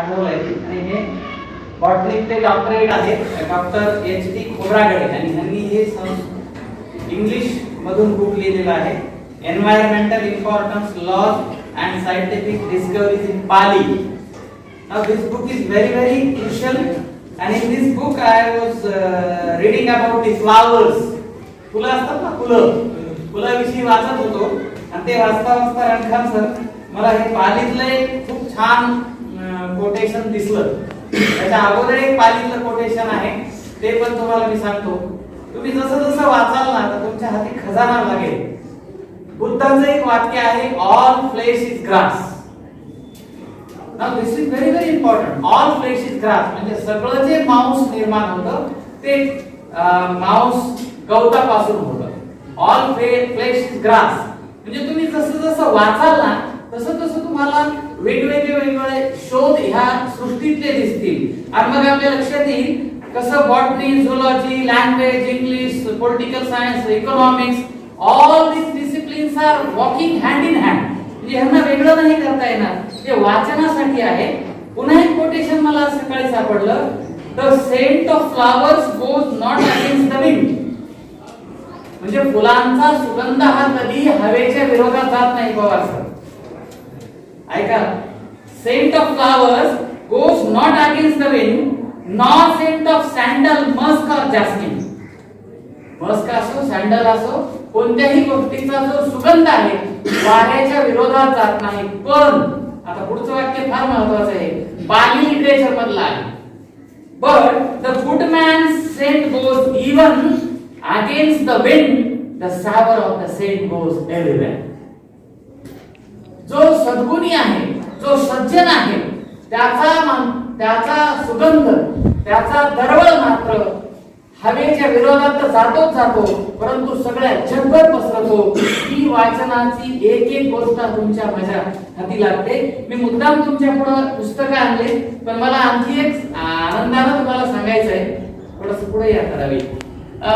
पाठवलंय आणि हे बॉटनिकचे डॉक्टरेट आहे डॉक्टर एच डी खोब्रागडे आणि यांनी हे इंग्लिश मधून बुक लिहिलेलं आहे environmental importance laws and scientific discoveries in Pali Now this book is very very crucial. And in this book I was uh, reading about the flowers. फुलं असतात ना फुलं फुलाविषयी वाचत होतो आणि ते वाचता वाचता रणखान सर मला हे पालीतलं एक खूप छान कोटेशन दिसलं. त्याच्या अगोदर एक पालीतलं कोटेशन आहे ते पण तुम्हाला मी सांगतो. तुम्ही जसं जसं वाचाल ना तर तुमच्या हाती खजाना लागेल. बुद्धाचं एक वाक्य आहे all flesh is grass this is very very important all flesh is grass म्हणजे सगळं जे मांस निर्माण होतं ते मांस गवतापासून होतं. ऑल फ्लेश इज ग्रास म्हणजे तुम्ही जसं जसं वाचाल ना तसं तसं तुम्हाला वेगवेगळे वेगवेगळे शोध ह्या सृष्टीतले दिसतील. आणि मग आपल्या लक्षात येईल कसं botany zoology language English political science economics all this disciplines are walking hand in hand म्हणजे ह्यांना वेगळं नाही करता येणार. ते वाचनासाठी आहे. पुन्हा एक कोटेशन मला सकाळी सापडलं. The scent of flowers goes not against the wind म्हणजे फुलांचा सुगंध हा कधी हवेच्या विरोधात जात नाही बाबा असं ऐका. Scent of flowers goes not against the wind not scent of sandal musk of jasmine musk असो सँडल असो कोणत्याही गोष्टीचा जो सुगंध आहे वाऱ्याच्या विरोधात जात नाही. पण आता पुढचं वाक्य फार महत्वाचं आहे. बाली लिटरेचर मधलं आहे. But the good man scent goes even against the wind the savour of the scent goes everywhere जो सद्गुणी आहे जो सज्जन आहे त्याचा त्याचा सुगंध त्याचा दरवळ मात्र हवेच्या विरोधात तर जातोच जातो परंतु सगळ्या जगभर पसरतो. ही वाचनाची एक एक गोष्ट तुमच्या माझ्या हाती लागते. मी मुद्दाम तुमच्यापुढे पुस्तकं आणले पण मला आणखी एक आनंदानं तुम्हाला सांगायचं आहे थोडस पुढे या करावी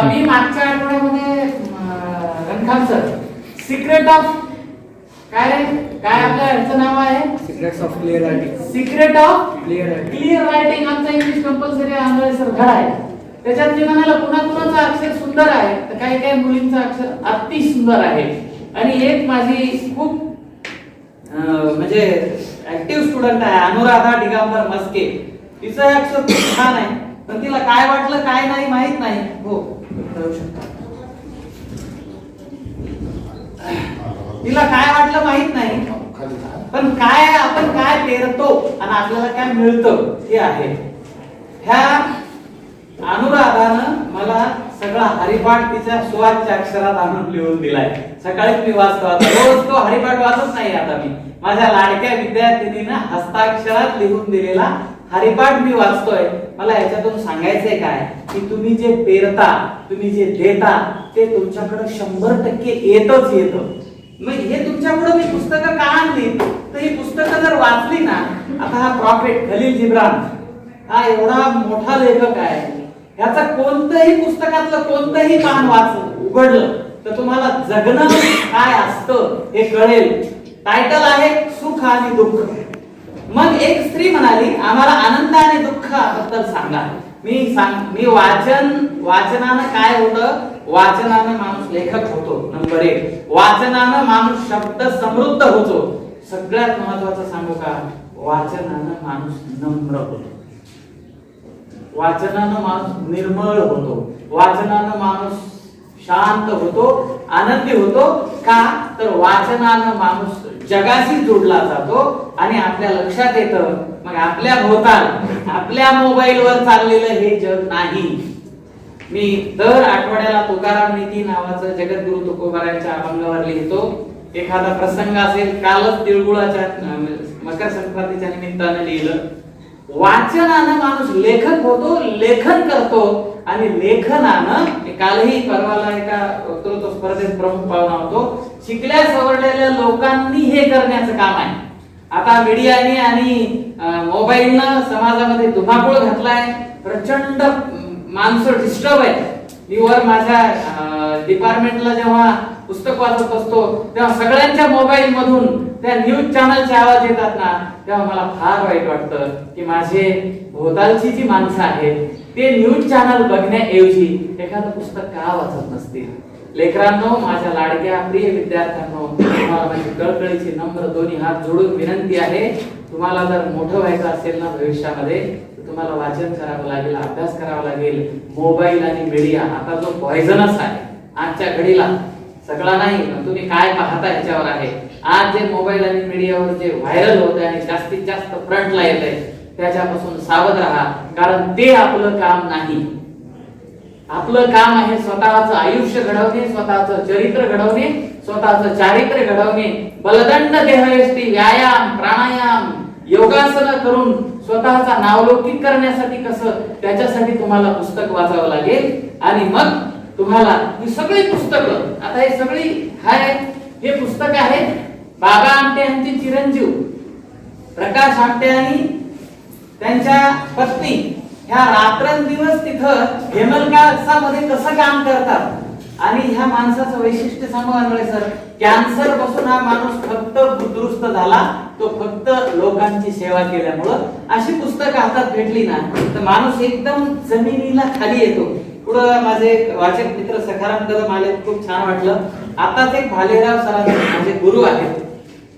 मी मागच्या आठवड्यामध्ये अं, सर सिक्रेट ऑफ काय काय आपल्या ह्याचं नाव आहे? Secrets of clear writing secret of clear writing clear writing आमचा इंग्लिश कंपल्सरी आंधळे सर धडा आहे. त्याच्यात मी म्हणाला कुणा कुणाचं अक्षर सुंदर आहे? तर काही काही मुलींचं अक्षर अति सुंदर आहे. आणि एक माझी खूप म्हणजे ऍक्टिव्ह स्टुडंट आहे अनुराधा दिगंबर मस्के. तिचं अक्षर खूप छान आहे पण तिला काय वाटलं काय नाही माहीत नाही. हो जाऊ शकता. तिला काय वाटलं माहीत नाही. पण काय आपण काय पेरतो आणि आपल्याला काय मिळतं हे आहे. ह्या अनुराधानं मला सगळा हरिपाठ तिच्या सुवाच्या अक्षरात आणून लिहून दिलाय. सकाळीच मी वाचतो आता. रोज तो हरिपाठ वाचत नाही आता मी. माझ्या लाडक्या विद्यार्थिनीनं हस्ताक्षरात लिहून दिलेला हरिपाठ मी वाचतोय. मला याच्यातून सांगायचंय काय? की तुम्ही जे पेरता तुम्ही जे देता ते तुमच्याकडे शंभर टक्के येतच येतं. मग हे तुमच्यापुढे मी पुस्तकं का आणली तर ही पुस्तकं जर वाचली ना आता हा प्रॉफिट खलील जिब्रान हा एवढा मोठा लेखक आहे. याचं कोणतंही पुस्तकातलं कोणतंही पान वाच उघडलं तर तुम्हाला जगणं काय असतं हे कळेल. टायटल आहे सुख आणि दुःख. मग एक स्त्री म्हणाली आम्हाला आनंद आणि दुःखाबद्दल सांगा. मी सांग मी वाचन वाचनानं काय होतं? वाचनानं माणूस लेखक होतो नंबर एक. वाचनानं माणूस शब्द समृद्ध होतो. सगळ्यात महत्वाचं सांगू का? वाचनानं माणूस नम्र होतो. वाचनानं माणूस निर्मळ होतो. वाचनानं माणूस शांत होतो आनंदी होतो. का? तर वाचनानं माणूस जगाशी जोडला जातो आणि आपल्या लक्षात येतं मग आपल्या भोवताल आपल्या मोबाईलवर चाललेलं हे जग नाही. मी दर आठवड्याला तुकाराम नीती नावाचं जगद्गुरु तुकोबारांच्या अभंगावर लिहितो. एखादा प्रसंग असेल कालच तिळगुळाच्या मकर संक्रांतीच्या निमित्तानं लिहिलं. वाचनानं माणूस लेखक होतो लेखन करतो आणि लेखनानं कालही परवाला एका वक्तृत्व स्पर्धेत प्रमुख पाहुणा होतो. शिकल्या सवरलेल्या लोकांनी हे करण्याचं काम आहे. आता मीडियाने आणि मोबाईलनं समाजामध्ये धुमाकूळ घातलाय. प्रचंड माणसं डिस्टर्ब आहेत मी वर माझ्या डिपार्टमेंटला जेव्हा पुस्तक वाचत असतो तेव्हा सगळ्यांच्या मोबाईल मधून त्या न्यूज चॅनलचे आवाज येतात ना तेव्हा मला फार वाईट वाटतं की माझे भोवतालची जी माणसं आहेत ते न्यूज चॅनल बघण्याऐवजी एखादं पुस्तक का वाचत नसतील? लेकरांनो माझ्या लाडक्या प्रिय विद्यार्थ्यांनो तुम्हाला माझी कळकळीची नम्र दोन्ही हात जोडून विनंती आहे. तुम्हाला जर मोठं व्हायचं असेल ना भविष्यामध्ये तुम्हाला वाचन करावं लागेल अभ्यास करावा लागेल मोबाईल आणि मीडिया आता जो पॉइझनस आहे आजच्या घडीला सगळा नाही पण तुम्ही काय पाहता याच्यावर आहे. आज जे मोबाईल आणि मीडियावर जे व्हायरल होत आहे आणि जास्तीत जास्त फ्रंटला येत आहे त्याच्यापासून सावध राहा कारण ते आपलं काम नाही. आपलं काम आहे स्वतःचं आयुष्य घडवणे स्वतःचं चरित्र घडवणे स्वतःचं चारित्र्य घडवणे. बलदंड देहयष्टी व्यायाम प्राणायाम योगासन करून स्वतःचा नावलौकिक करण्यासाठी कसं त्याच्यासाठी तुम्हाला पुस्तक वाचावं लागेल. आणि मग तुम्हाला ही सगळी पुस्तकं आता हे सगळी हाय हे पुस्तक आहे बाबा आमटे यांचे चिरंजीव प्रकाश आमटे आणि त्यांच्या पत्नी. ह्या रात्रंदिवस तिथं हेमलकासामध्ये कसं काम करतात? आणि ह्या माणसाचं वैशिष्ट्य सांगू अनवळे सर कॅन्सरपासून हा माणूस फक्त दुरुस्त झाला तो फक्त लोकांची सेवा केल्यामुळं. अशी पुस्तकं हातात भेटली ना तर माणूस एकदम जमिनीला खाली येतो. पुढं माझे वाचक मित्र सखाराम कदम आले खूप छान वाटलं. आताच एक भालेराव सरांचे माझे गुरु आहेत.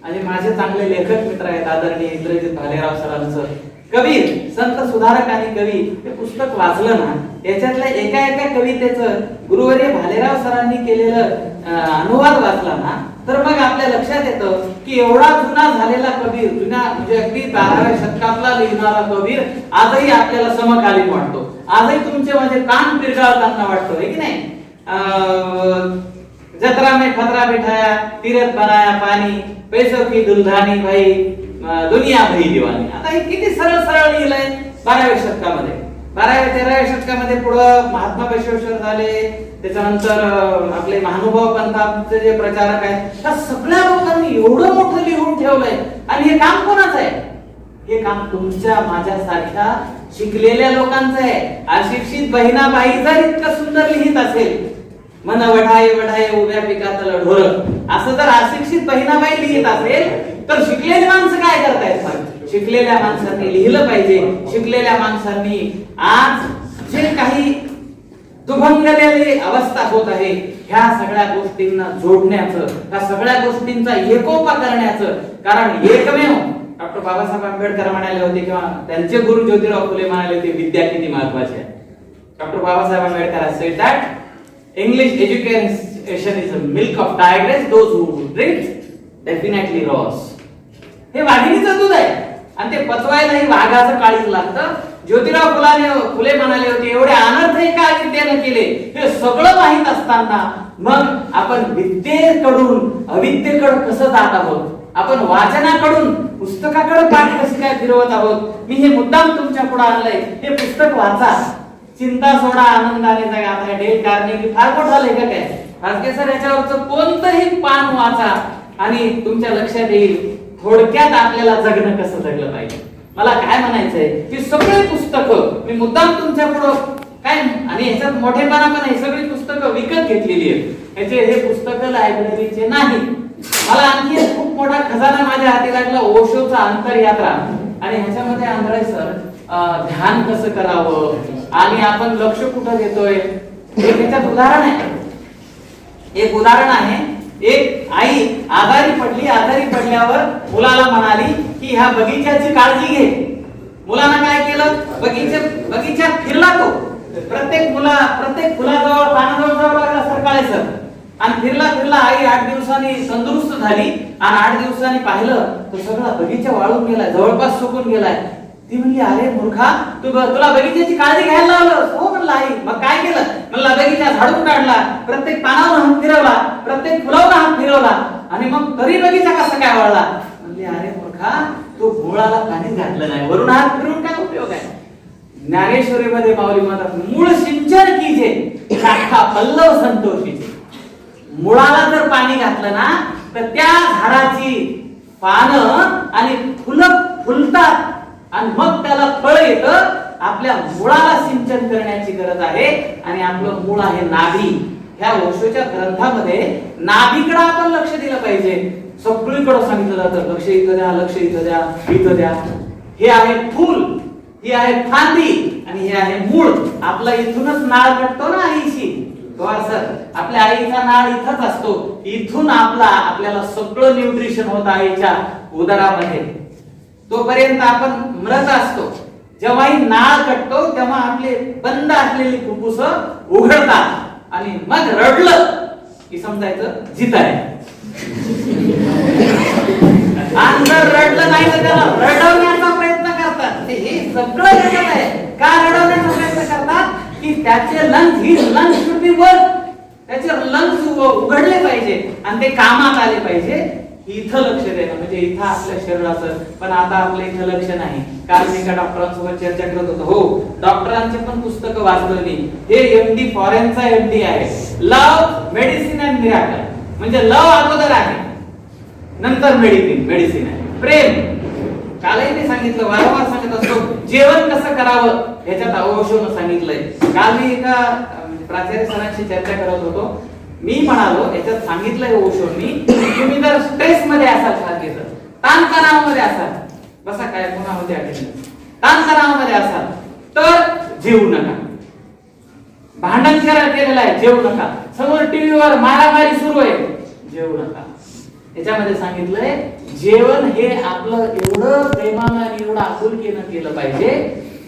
आणि माझे चांगले लेखक मित्र आहेत आदरणीय इंद्रजित भालेराव सरांचं. कबीर संत सुधारक आणि कवी हे पुस्तक वाचलं ना त्याच्यातल्या एका एका कवितेचं गुरुवर्य भालेराव सरांनी केलेलं अनुवाद वाचला ना तर मग आपल्या लक्षात येतं की एवढा जुना झालेला कबीर जुन्या म्हणजे अगदी बाराव्या शतकातला लिहिणारा कबीर आजही आपल्याला समकालीन वाटतो. आजही तुमचे म्हणजे कान पिरगावताना वाटतो की नाही? अं, जत्रा में खतरा बिठाया तीरथ बनाया पानी पैसों की दुलधानी भाई दुनिया भई दिवानी आता हे किती सरळ सरळ लिहिलंय? बाराव्या शतकामध्ये. बाराव्या तेराव्या शतकामध्ये पुढं महात्मा पेशवेश्वर झाले. त्याच्यानंतर आपले महानुभाव पंथाचे जे प्रचारक आहेत त्या सगळ्या लोकांनी एवढं मोठं लिहून ठेवलंय. आणि हे काम कोणाचं आहे? हे काम तुमच्या माझ्यासारख्या शिकलेल्या लोकांचं आहे. अशिक्षित बहिणा बाई जर इतकं सुंदर लिहित असेल मन वढाये वढाये उभ्या पिकातलं ढोर असं जर अशिक्षित बहिणाबाई लिहित असेल तर शिकलेली माणसं काय करतायत सर शिकलेल्या माणसांनी लिहिलं पाहिजे. शिकलेल्या माणसांनी आज जे काही दुभंगलेली अवस्था होत आहे ह्या सगळ्या गोष्टींना जोडण्याचं ह्या सगळ्या गोष्टींचा एकोपा करण्याचं कारण एकमेव डॉक्टर बाबासाहेब आंबेडकर म्हणाले होते किंवा त्यांचे गुरु ज्योतिराव फुले म्हणाले होते विद्या किती महत्वाची आहे. Doctor Babasaheb Ambedkar said that English education is a milk of tigress those who drink definitely roars हे वाघिणीचं दूध आहे. आणि ते पचवायलाही वाघाचं काळीच लागतं. ज्योतिराव फुलाने फुले म्हणाले होते एवढे अनर्थ एका विद्येनं केले. हे सगळं माहीत असताना मग आपण विद्येकडून अविद्येकडे कसं जात आहोत? आपण वाचनाकडून पुस्तकाकडे पाठ कसे काय फिरवत आहोत? मी हे मुद्दाम तुमच्यापुढे आणलंय. हे पुस्तक वाचा. चिंता सोडा आनंदाने जगा. आता डेल कार्नेगी फार मोठा लेखक आहे. भास्के सर याच्यावरचं कोणतंही पान वाचा आणि तुमच्या लक्षात येईल. थोडक्यात आपल्याला जगणं कसं जगलं पाहिजे? मला काय म्हणायचंय? की सगळे पुस्तकं मी मुद्दाम तुमच्या पुढं काय आणि ह्याच्यात मोठेपणा पण हे सगळी पुस्तकं विकत घेतलेली आहेत. ह्याचे हे पुस्तकं लायब्ररीचे नाही. मला आणखी एक खूप मोठा खजाना माझ्या हाती लागला ओशोचा अंतरयात्रा. आणि ह्याच्यामध्ये आंधळे सर ध्यान कसं करावं? आणि आपण लक्ष कुठं देतोय हे त्याच्यात उदाहरण आहे. एक उदाहरण आहे एक आई आजारी पडली आजारी पडल्यावर मुलाला म्हणाली की ह्या बगीच्याची काळजी घे. मुलानं काय केलं? बगीचे बगीच्यात फिरला तो. प्रत्येक मुला प्रत्येक फुलाजवळ पानाजवळ जावं लागला सरकाळे सर आणि फिरला फिरला आई आठ दिवसांनी तंदुरुस्त झाली. आणि आठ दिवसांनी पाहिलं तर सगळा बगीचा वाळून गेलाय जवळपास सुकून गेलाय. ती म्हणली अरे मूर्खा तू तुला बगीच्याची काळजी घ्यायला लावलं. हो म्हणलं आई. मग काय केलं? म्हणला बगीचा झाडून काढला प्रत्येक पानावर हात फिरवला प्रत्येक फुलावर हात फिरवला आणि मग तरी बगीचा कसा काय वळला म्हणली अरे मूर्खा तू मुळाला पाणी घातलं नाही वरून हात फिरून काय उपयोग आहे? ज्ञानेश्वरी मध्ये माऊली म्हणतात मूळ सिंचन कीजे शाखा पल्लव संतोषीचे. मुळाला जर पाणी घातलं ना तर त्या झाडाची पानं आणि फुलं फुलतात आणि मग त्याला फळ येतं. आपल्या मुळाला सिंचन करण्याची गरज आहे. आणि आपलं मूळ आहे नाभी ह्या ओशोच्या ग्रंथामध्ये नाभीकडे आपण लक्ष दिलं पाहिजे. सगळीकडे सांगितलं जातं. लक्ष इथं द्या लक्ष इथं द्या इथं द्या. हे आहे फूल. ही आहे फांदी. आणि हे आहे मूळ. आपला इथूनच नाळ कटतो ना आईशी? सर. आपल्या आईचा नाळ इथंच असतो. इथून आपला आपल्याला सगळं न्यूट्रिशन होत आईच्या उदरामध्ये. तोपर्यंत आपण मृत असतो. जेव्हाही नाळ कटतो तेव्हा आपले बंद असलेली फुफ्फुस उघडतात. आणि मग रडलं की समजायचं जित आहे जर रडलं नाही तर त्याला रडवण्याचा प्रयत्न करतात. ते हे सगळं रडत आहे. का रडवण्याचा प्रयत्न करतात? की त्याचे लंग्स ही लंग्स शुड बी वर्क त्याचे लंग्स उघडले पाहिजे. आणि ते कामात आले पाहिजे. इथं लक्ष देणं म्हणजे इथं आपल्या शरीराचं. पण आता आपलं इथं लक्ष नाही. काल मी एका डॉक्टरांसोबत चर्चा करत होतो. हो डॉक्टरांचे पण पुस्तकं वाचलं मी हे एमडी फॉरेनचा एमडी आहे. लव मेडिसिन अँड मिराकल म्हणजे लव अगोदर आहे. नंतर मेडिसिन मेडिसिन आहे. प्रेम. कालही मी सांगितलं वारंवार सांगत असतो जेवण कसं करावं ह्याच्यात अवशोनं सांगितलंय. काल मी एका प्राचार्य सरांशी चर्चा करत होतो. मी म्हणालो याच्यात सांगितलंय ओशोनी तुम्ही जर स्ट्रेस मध्ये असाल सारखे तर ताणतणावामध्ये असाल. बसा काय कोणामध्ये होते अटेंडन्स ताणतणावामध्ये असाल तर जेवू नका. भांडण करा केलेलं आहे जेवू नका. समोर टीव्हीवर मारामारी सुरू आहे जेवू नका. याच्यामध्ये सांगितलंय जेवण हे आपलं एवढं प्रेमानं आणि एवढं आपुलकीनं केलं पाहिजे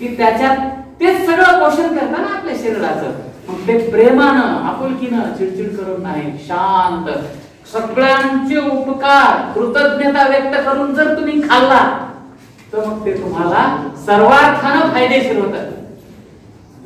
की त्याच्यात ते सगळं पोषण करतं ना आपल्या शरीराचं. मग ते प्रेमानं आपुलकीनं चिडचिड करून नाही शांत. सगळ्यांचे उपकार कृतज्ञता व्यक्त करून जर तुम्ही खाल्ला तर मग ते तुम्हाला सर्वार्थानं फायदेशीर होतं.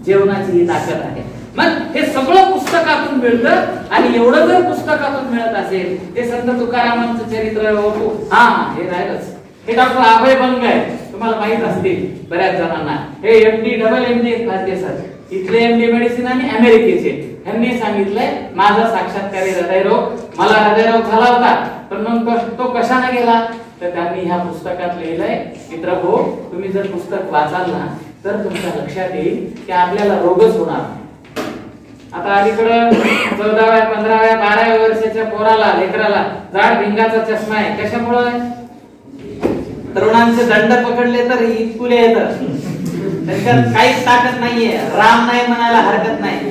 जेवणाची ही ताकद आहे. मग हे सगळं पुस्तकातून मिळतं आणि एवढं जर पुस्तकातून मिळत असेल ते संत तुकारामांचं चरित्र हो, हो. हा हे. राहिलंच. हे डॉक्टर अभय बंग आहे. तुम्हाला माहीत असतील बऱ्याच जणांना. हे एमडी डबल एमडी खाते सर. इथले एमडी मेडिसिन आणि अमेरिकेचे. यांनी सांगितलंय माझा साक्षात्कारी हृदयरोग. मला हृदयरोग झाला होता पण मग तो- कशाने गेला? तर त्यांनी ह्या पुस्तकात लिहिलंय मित्र हो तुम्ही जर पुस्तक वाचाल ना तर तुमच्या लक्षात येईल की आपल्याला रोगच होणार. आता अलीकडं चौदाव्या पंधराव्या बाराव्या वर्षाच्या पोराला लेकराला जाड भिंगाचा चष्मा आहे. कशामुळे? तरुणांचे दंड पकडले तर इतकुले येत त्यांच्यात काहीच ताकद नाहीये. राम नाही म्हणायला हरकत नाही.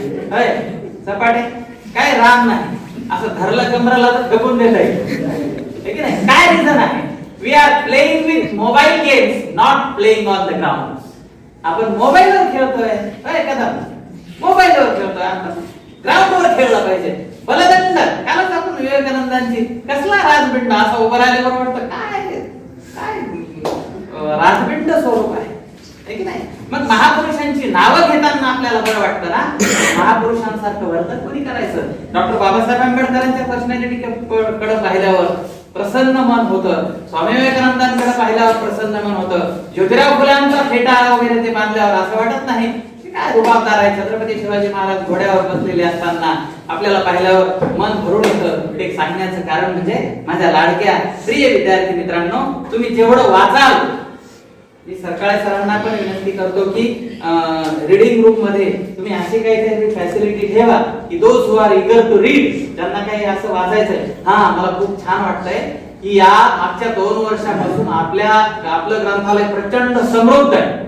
सपाटे? काय राम नाही. असं धरलं कमराला तर दबून देता आहे नाही? काय रिझन आहे? We are playing with mobile games not playing on the ground आपण मोबाईलवर खेळतोय. होय कदम मोबाईलवर खेळतोय आपण. ग्राउंडवर खेळलं पाहिजे. बलदंड. कालच आपण विवेकानंदांची कसला राजबिंड असं उभं राहिल्यावर वाटतं काय काय? राजबिंड स्वरूप आहे. की नाही? मग महापुरुषांची नावं घेताना आपल्याला बरं वाटतं ना? महापुरुषांसारखं वर्तन कोणी करायचं? डॉक्टर बाबासाहेब आंबेडकरांच्या पर्सनॅलिटी कडे पाहिल्यावर प्रसन्न मन होतं. स्वामी विवेकानंदांकडे पाहिल्यावर प्रसन्न मन होतं. ज्योतिराव फुलांचा फेटा वगैरे ते बांधल्यावर असं वाटत नाही. काय रुबाबदार आहे छत्रपती शिवाजी महाराज घोड्यावर बसलेले असताना आपल्याला पाहिल्यावर मन भरून येतं. एक सांगण्याचं कारण म्हणजे माझ्या लाडक्या प्रिय विद्यार्थी मित्रांनो तुम्ही जेवढं वाचाल मी सरकाळे सरांना पण विनंती करतो की रीडिंग रूममध्ये तुम्ही अशी काहीतरी फॅसिलिटी ठेवा की those who are eager to read ज्यांना काही असं वाचायचंय हा मला खूप छान वाटतंय की या मागच्या दोन वर्षापासून आपल्या आपलं ग्रंथालय प्रचंड समृद्ध आहे.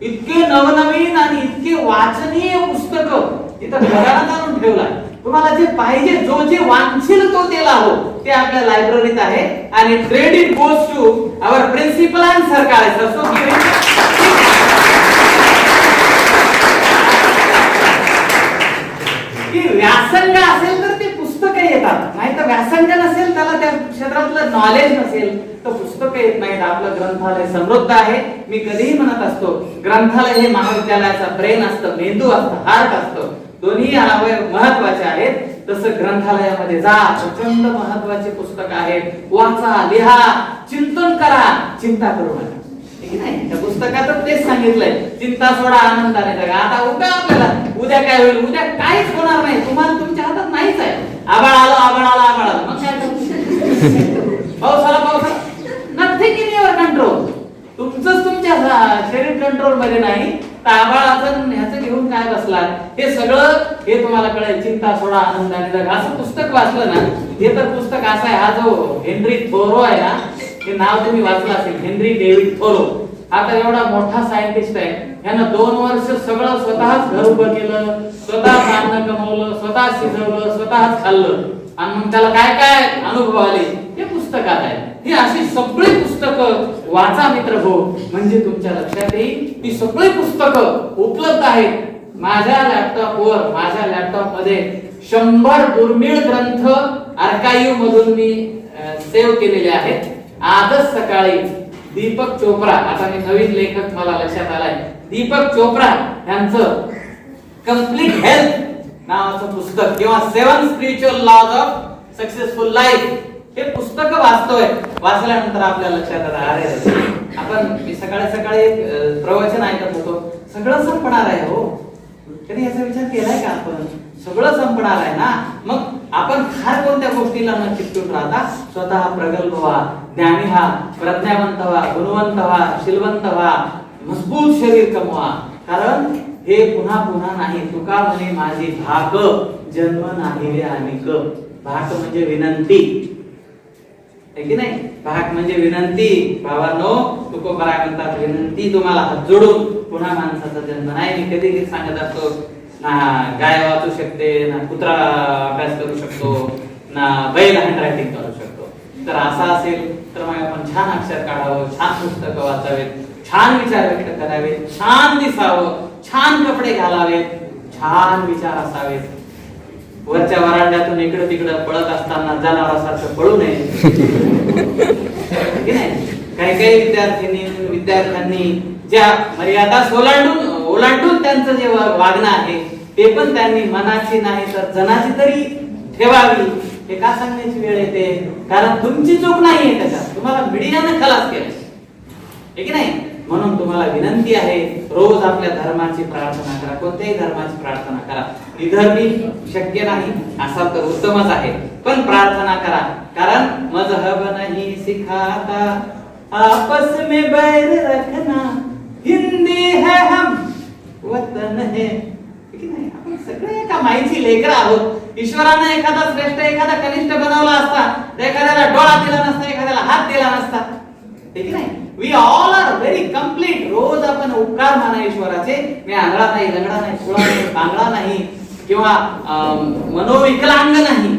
इतके नवनवीन आणि इतके वाचनीय पुस्तकं तिथं घरात आणून ठेवलाय. तुम्हाला जे पाहिजे जो जे वांछील तो ते लाहो ते आपल्या लायब्ररीत आहे. आणि credit goes to our principal and Sarkar so की व्यासंग असेल तर ते पुस्तक येतात. नाही तर व्यासंग नसेल त्याला त्या क्षेत्रातलं नॉलेज नसेल तर पुस्तक येत नाहीत. आपलं ग्रंथालय समृद्ध आहे. मी कधीही म्हणत असतो ग्रंथालय हे महाविद्यालयाचा ब्रेन असतं मेंदू असतं हार्ट असतं. दोन्ही अवयव महत्त्वाचे आहेत. तसं ग्रंथालयामध्ये जा प्रचंड महत्त्वाचे पुस्तक आहेत वाचा लिहा चिंतन करा चिंता करू नका. नाही त्या पुस्तकात तेच सांगितलंय. चिंता सोडा आनंदाने जगा. आता उद्या आपल्याला उद्या काय होईल? उद्या काहीच होणार नाही. तुम्हाला तुमच्या हातात नाहीच आहे. आबाळ आलो आबाळ आला आबाळ आला. मग काय पाऊस आला पाऊस नथिंग इन युअर कंट्रोल तुमचंच तुमच्या शरीर कंट्रोलमध्ये नाही. ताबाळाचं ह्याचं घेऊन काय बसला हे सगळं हे तुम्हाला कळेल. चिंता सोडा आनंदाने जग असं पुस्तक वाचलं ना हे तर पुस्तक असं आहे. हा जो हेनरी थोरो आहे ना हे नाव तुम्ही वाचलं असेल. Henry David Thoreau. आता एवढा मोठा सायंटिस्ट आहे. यानं दोन वर्ष सगळं स्वतःच घर उभं केलं स्वतः अन्न कमवलं स्वतः शिजवलं स्वतःच खाल्लं. आणि मग त्याला काय काय अनुभव आले? पुस्तकात आहे. ही अशी सगळी पुस्तकं वाचा मित्र हो म्हणजे तुमच्या लक्षात येईल. ती सगळी पुस्तकं उपलब्ध आहेत माझ्या लॅपटॉपवर माझ्या लॅपटॉपमध्ये शंभर दुर्मिळ ग्रंथ आर्काईव्ह मधून मी सेव्ह केलेले आहेत. आजच सकाळी दीपक चोप्रा आता मी नवीन लेखक मला लक्षात आलाय. दीपक चोप्रा यांचं कंप्लीट हेल्थ नावाचं पुस्तक किंवा seven spiritual laws of successful life हे पुस्तक वाचतोय. वाचल्यानंतर आपल्या लक्षात आलं अरे आपण मी सकाळी सकाळी प्रवचन ऐकत होतो. सगळं संपणार आहे हो. कधी याचा विचार केलाय का आपण? सगळं संपणार आहे ना? मग आपण फार कोणत्या गोष्टीला न चिकटून राहता? स्वतः प्रगल्भ व्हा ज्ञानी व्हा प्रज्ञावंत व्हा गुणवंत व्हा शिलवंत व्हा मजबूत शरीर कमवा. कारण हे पुन्हा पुन्हा नाही. तुका म्हणे माझी भाक जन्म नाही रे अनेक भाक म्हणजे विनंती. की नाही? भाग म्हणजे विनंती भावांनो तुकोबराय म्हणतात विनंती तुम्हाला हात जोडून पुन्हा माणसाचा जन्म. नाही मी कधी कधी सांगत असतो ना गाय वाचू शकते ना कुत्रा अभ्यास करू शकतो ना बैल हँडरायटिंग करू शकतो. तर असा असेल तर मग आपण छान अक्षर काढावं छान पुस्तकं वाचावेत छान विचार व्यक्त करावेत छान दिसावं छान कपडे घालावेत छान विचार असावेत. वरच्या वरांड्यातून इकडे तिकडे पळत असताना जनावरासारखं पळू नये. नाही काही काही विद्यार्थ्यांनी विद्यार्थ्यांनी ज्या मर्यादा ओलांडून ओलांडून त्यांचं जे वागणं आहे ते पण त्यांनी मनाची नाही तर जनाची तरी ठेवावी. हे का सांगण्याची वेळ येते? कारण तुमची चूक नाहीये त्याच्यात. तुम्हाला मीडियानं खलास केलं हे की नाही? म्हणून तुम्हाला विनंती आहे रोज आपल्या धर्माची प्रार्थना करा कोणत्याही धर्माची प्रार्थना करा. निधर्मी शक्य नाही असा तर उत्तमच आहे. पण प्रार्थना करा कारण मजहब नाही सिखाता. आपस में बैर रखना हिंदी है हम वतन है. नाही सगळे एका माईची लेकर आहोत. ईश्वराने एखादा श्रेष्ठ एखादा कनिष्ठ बनवला असता तर एखाद्याला डोळा दिला नसता एखाद्याला हात दिला नसता. ठीक नाही we all are very complete रोज आपण उपकार माना ईश्वराचे मी आंधळा नाही लंगडा नाही खुळा नाही कांगळा नाही किंवा मनोविकलांग नाही.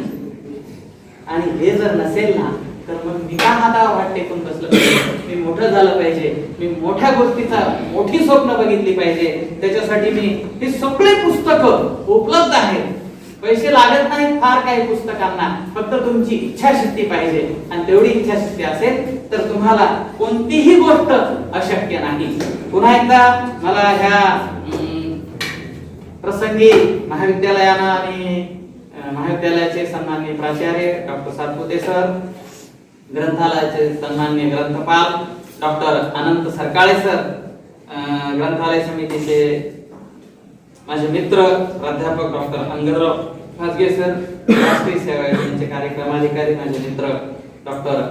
आणि हे जर नसेल ना तर मग मी का हातावर वाट टेकून बसलं? पाहिजे? मी मोठं झालं पाहिजे. मी मोठ्या गोष्टीचा मोठी स्वप्न बघितली पाहिजे. त्याच्यासाठी मी हे सगळे पुस्तकं उपलब्ध आहेत. पैसे लागत नाहीत फार काही पुस्तकांना. फक्त तुमची इच्छाशक्ती पाहिजे. आणि तेवढी इच्छाशक्ती असेल तर तुम्हाला कोणतीही गोष्ट अशक्य नाही. पुन्हा एकदा मला ह्या प्रसंगी महाविद्यालयानं आणि महाविद्यालयाचे सन्मान्य प्राचार्य डॉक्टर सातपुते सर ग्रंथालयाचे सन्मान्य ग्रंथपाल डॉक्टर अनंत सरकाळे सर अं, ग्रंथालय समितीचे माझे मित्र प्राध्यापक डॉक्टर अंगदराव खासगे सर राष्ट्रीय सेवा योजनेचे कार्यक्रमाधिकारी माझे मित्र डॉक्टर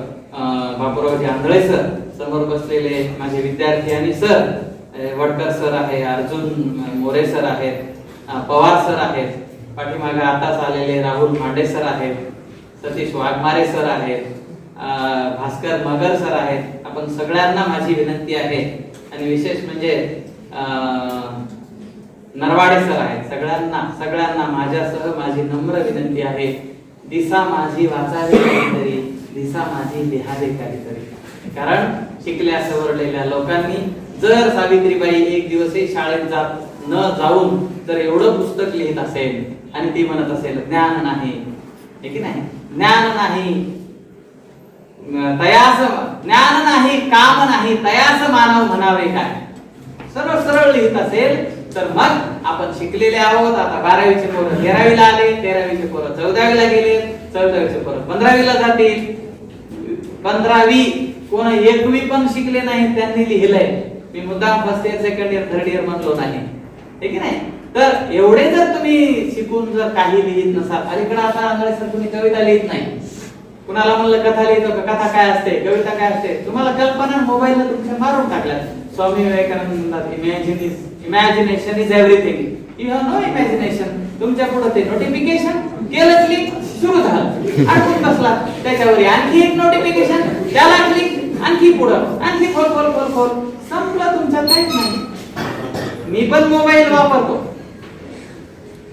बापूरावजी आंधळे सर समोर बसलेले माझे विद्यार्थी आणि सर वडकर सर आहे अर्जुन मोरे सर आहेत पवार सर आहेत पाठीमागे आताच आलेले राहुल मांडे सर आहेत सतीश वाघमारे सर आहेत भास्कर मगर सर आहेत. आपण सगळ्यांना माझी विनंती आहे आणि विशेष म्हणजे नरवाडे सर आहेत. सगळ्यांना सगळ्यांना माझ्यासह माझी नम्र विनंती आहे. दिसा माझी वाचावी काहीतरी दिसा माझी लिहावे काहीतरी. कारण शिकल्या सवरलेल्या लोकांनी जर सावित्रीबाई एक दिवसही शाळेत जात न जाऊन जर एवढं पुस्तक लिहित असेल आणि ती म्हणत असेल ज्ञान नाही. हे की नाही? ज्ञान नाही. तयास ज्ञान नाही काम नाही तयास मानव म्हणावे काय? सरळ सरळ लिहित असेल तर मग आपण शिकलेले आहोत. आता बारावीचे पोरं तेरावीला आले. तेरावीचे पोरं चौदावीला गेले. चौदावीचे पोरं पंधरावीला जातील. पंधरावी कोण एकवी पण शिकले नाही त्यांनी लिहिलंय. मी मुद्दाम first year second year third year म्हणलो नाही. हे की नाही? तर एवढे जर तुम्ही शिकून जर काही लिहित नसाल अलीकडे आता आंधळे सर तुम्ही कविता लिहित नाही. कुणाला म्हणलं कथा लिहितो का? कथा काय असते? कविता काय असते? तुम्हाला कल्पना मोबाईलला तुमच्या मारून टाकल्यात. Swami Vivekananda imagine is imagination imagination everything. You have no no imagination तुमच्यापुढे ते नोटिफिकेशन केलं क्लिक सुरू झालं. अडकून बसला. त्याच्यावर आणखी एक नोटिफिकेशन त्याला क्लिक आणखी पुढं आणखी खोल खोल खोल खोल. संपलं तुमचं काहीच नाही. मी पण मोबाईल वापरतो.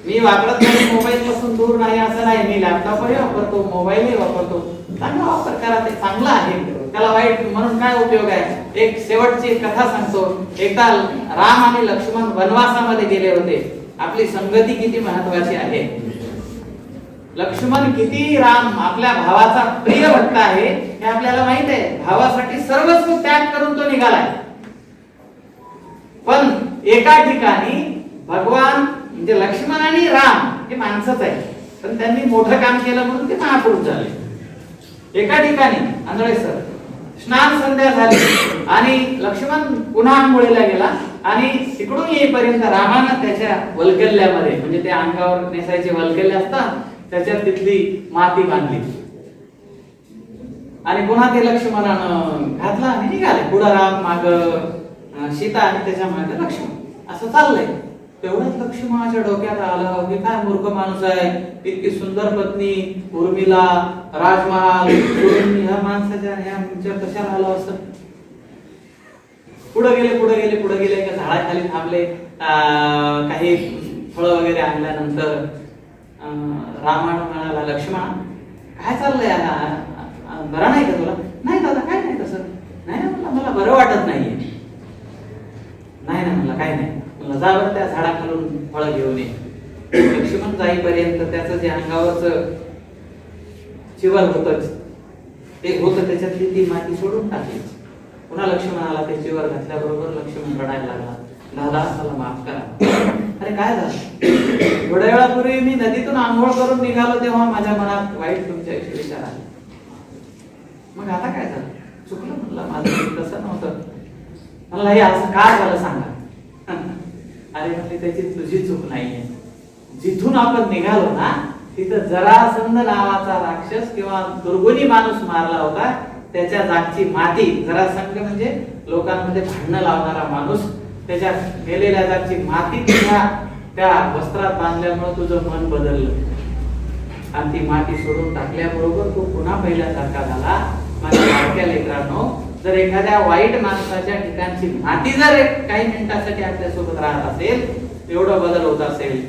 मी वापरत नाही मोबाईल पासून दूर नाही असं नाही. मी लॅपटॉपही वापरतो मोबाईलही वापरतो. चांगला वापर करा ते चांगलं आहे. त्याला वाईट म्हणून काय उपयोग आहे? एक शेवटची कथा सांगतो. एकदा राम आणि लक्ष्मण वनवासामध्ये गेले होते. आपली संगती किती महत्वाची आहे? लक्ष्मण किती राम आपल्या भावाचा प्रिय भक्त आहे हे आपल्याला माहीत आहे. भावासाठी सर्वस्व त्याग करून तो निघालाय. पण एका ठिकाणी भगवान म्हणजे लक्ष्मण आणि राम हे माणसंच आहे पण त्यांनी मोठं काम केलं म्हणून ते महापुरुष झाले. एका ठिकाणी आंधळे सर स्नान संध्या झाली. आणि लक्ष्मण पुन्हा आंघोळीला गेला. आणि तिकडून येईपर्यंत रामानं त्याच्या वलकल्ल्यामध्ये म्हणजे त्या अंगावर नेसायचे वलकल्ले असतात त्याच्यात तिथली माती बांधली. आणि पुन्हा ते लक्ष्मणानं घातला आणि निघाले. पुढं राम माग सीता आणि त्याच्यामागे लक्ष्मण. असं चाललंय. तेवढंच लक्ष्मणाच्या डोक्यात आलं की काय मूर्ख माणूस आहे? इतकी सुंदर पत्नी उर्मिला राजमहाल ह्या माणसाच्या ह्या विचार कशाला आलो असं? पुढे गेले पुढे गेले पुढे गेले एका झाडाखाली थांबले. काही फळ वगैरे आणल्यानंतर अं, म्हणाला लक्ष्मण काय चाललंय बरा नाही का तुला? नाही दादा काय नाही तसं. नाही ना मला मला बरं वाटत नाहीये. नाही ना मला काय नाही. जावर त्या झाडाखालून फळं घेऊन ये. लक्ष्मण जाईपर्यंत त्याचं जे अंगावरच चिवर होतच ते होत त्याच्यातली ती माती सोडून टाकली पुन्हा लक्ष्मणाला ते चिवर घातल्याबरोबर लक्ष्मण रडायला लागला. दादा मला माफ करा. अरे काय झालं? थोड्या वेळापूर्वी मी नदीतून आंघोळ करून निघालो तेव्हा माझ्या मनात वाईट तुमच्या विचार आले. मग आता काय झालं? चुकलं म्हणलं माझं तसं नव्हतं. मला हे असं का झालं सांगा? अरे म्हणजे त्याची तुझी चूक नाहीये. जिथून आपण निघालो ना तिथं जरासंध नावाचा राक्षस किंवा दुर्गुणी माणूस मारला होता त्याच्या जागची माती जरासंध म्हणजे लोकांमध्ये भांडणं लावणारा माणूस त्याच्या गेलेल्या जागची माती तुझ्या त्या वस्त्रात बांधल्यामुळे तुझं मन बदललं. आणि ती माती सोडून टाकल्याबरोबर तो पुन्हा पहिल्यासारखा झाला. माझ्या लाडक्या लेकरांनो जर एखाद्या वाईट माणसाच्या ठिकाणची माती जर काही मिनिटासाठी आपल्यासोबत राहत असेल एवढं बदल होत असेल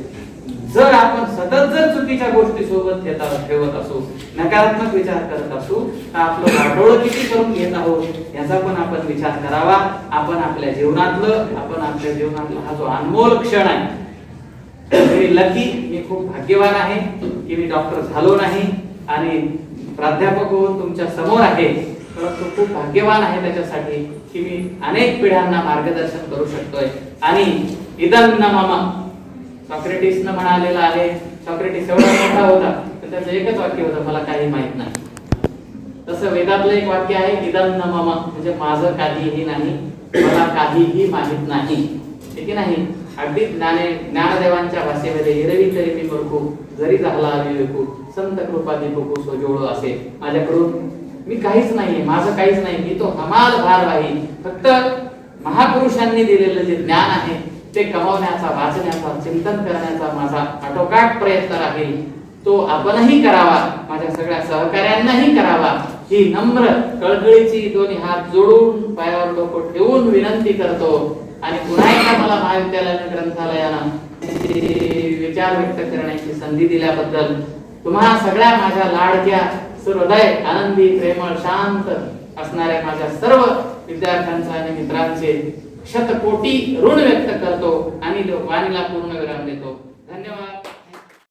जर आपण सतत जर चुकीच्या गोष्टी सोबत ठेवत असू नकारात्मक विचार करत असू तर आपलं वाटोळ किती करून घेत आहोत याचा पण आपण विचार करावा. आपण आपल्या जीवनातलं आपण आपल्या जीवनातला हा जो अनमोल क्षण आहे मी लकी मी खूप भाग्यवान आहे की मी डॉक्टर झालो नाही. आणि प्राध्यापक होऊन तुमच्यासमोर आहे. परंतु खूप भाग्यवान आहे त्याच्यासाठी की मी अनेक पिढ्यांना मार्गदर्शन करू शकतोय. आणि इदम न सॉक्रेटिस सॉक्रेटिसनं म्हणालेलं आहे सॉक्रेटिस एवढा मोठा होता तर त्याचं एकच वाक्य होतं मला काही माहीत नाही. तसं वेदातलं एक वाक्य आहे इदम न मामा. म्हणजे माझं काहीही नाही मला काहीही माहीत नाही. ठीक आहे नाही अगदी ज्ञाने ज्ञानदेवांच्या भाषेमध्ये हिरवी तरी मी मूर्खू जरी झाला विवेकू संत कृपा दीपकू सोजोळो असे. माझ्याकडून मी काहीच नाहीये माझं काहीच नाही मी तो हमाल भारवाही फक्त महापुरुषांनी दिलेलं जे ज्ञान आहे ते कमावण्याचा वाचण्याचा चिंतन करण्याचा माझा आटोकाट प्रयत्न राहील. तो आपणही करावा माझ्या सगळ्या सहकार्यांनाही करावा. ही नम्र कळकळीची दोन्ही हात जोडून पायावर डोकं ठेवून विनंती करतो. आणि पुन्हा एकदा मला महाविद्यालय ग्रंथालयानं विचार व्यक्त करण्याची संधी दिल्याबद्दल तुम्हा सगळ्या माझ्या लाडक्या हृदय आनंदी प्रेमळ शांत असणाऱ्या माझ्या सर्व विद्यार्थ्यांचा आणि मित्रांचे शतकोटी ऋण व्यक्त करतो आणि वाणीला पूर्ण विराम देतो. धन्यवाद.